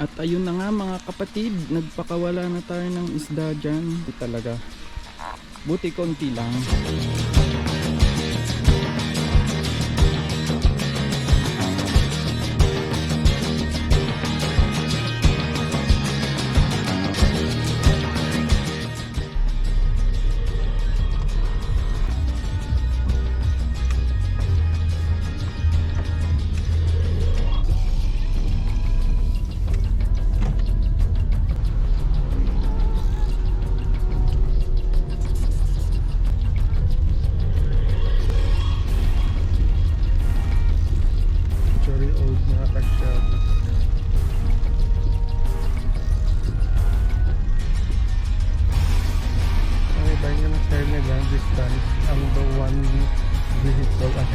At ayun na nga mga kapatid, nagpakawala na tayo ng isda dyan. Di talaga. Buti konti lang.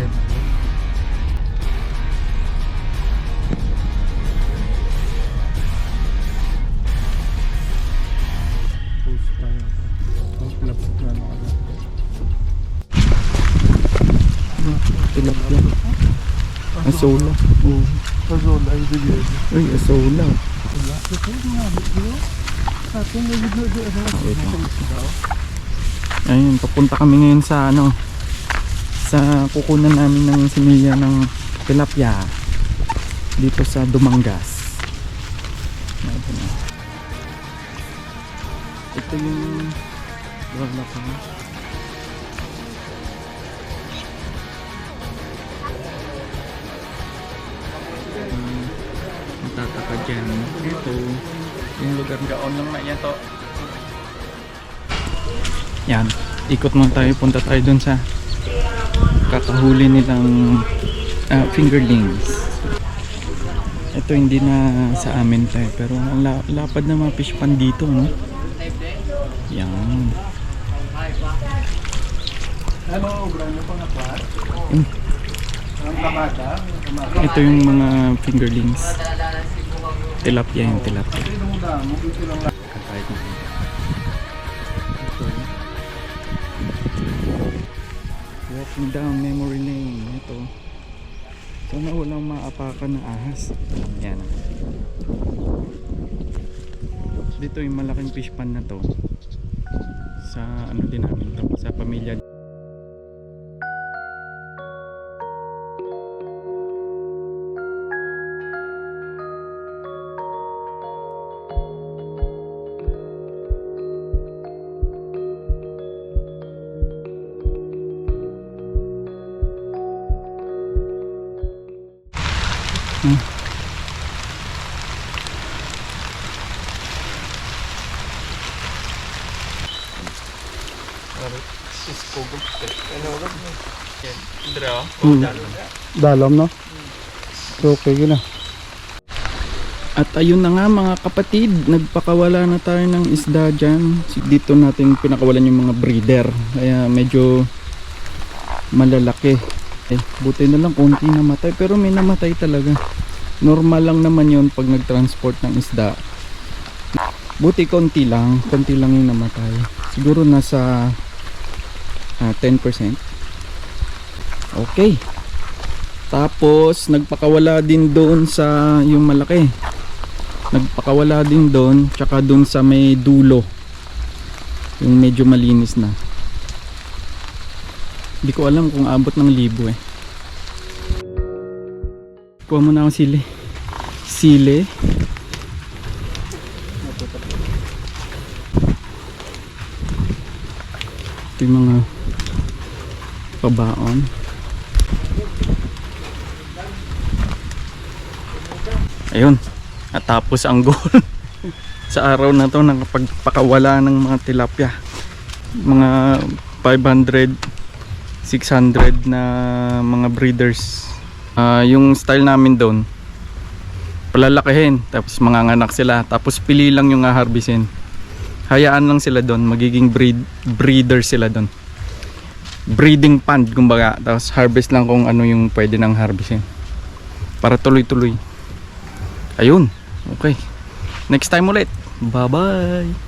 Mo. Post pa yun. Ang labas na ano. Tilapia. Asola. Oh. Pazola ay asola. Na Ito. Ayun, papunta kami ngayon sa ano sa kukunan namin ng similya ng tilapia dito sa Dumangas. Ito na. Ito yung wala pa. Um, Matataka dyan. Ito, yung lugar gaon lang na yan to. Yan, ikot mo tayo, punta tayo dun sa kakahuli nilang ah, fingerlings. Ito hindi na sa amin tayo, pero ang la- lapad na mga fish pan dito, no? Yan. Ano, brand pa na kwat? Mm. Ang kamada? Ito yung mga fingerlings. Tilapia yung tilapia. Sino Walking down memory lane. Ito. Sana walang maapakan na ahas. Yan. Dito yung malaking fish pan na to. Sa ano din namin to. Sa pamilya. Dalam no? So, okay na. At ayun na nga mga kapatid, nagpakawala na tayo ng isda dyan. Dito natin pinakawalan yung mga breeder. Kaya medyo malalaki. Eh, buti na lang konti namatay. Pero may namatay talaga. Normal lang naman yun pag nag-transport ng isda. Buti konti lang. Konti lang yung namatay. Siguro nasa ah, 10%. Okay. Tapos nagpakawala din doon sa yung malaki. Nagpakawala din doon tsaka doon sa may dulo. Yung medyo malinis na. Hindi ko alam kung abot ng libo eh. Kuha mo na akong sili. Sili. Ito yung mga pabaon. Ayun. Natapos ang goal. sa araw na to nakapagpakawala ng mga tilapia. Mga 500 600 na mga breeders. Ah, yung style namin doon palalakihin tapos manganganak sila tapos pili lang yung haharbisin. Hayaan lang sila doon, magiging breed breeder sila doon. Breeding pond kumbaga tapos harvest lang kung ano yung pwede nang harvestin. Para tuloy-tuloy. Ayun. Okay. Next time ulit. Bye-bye.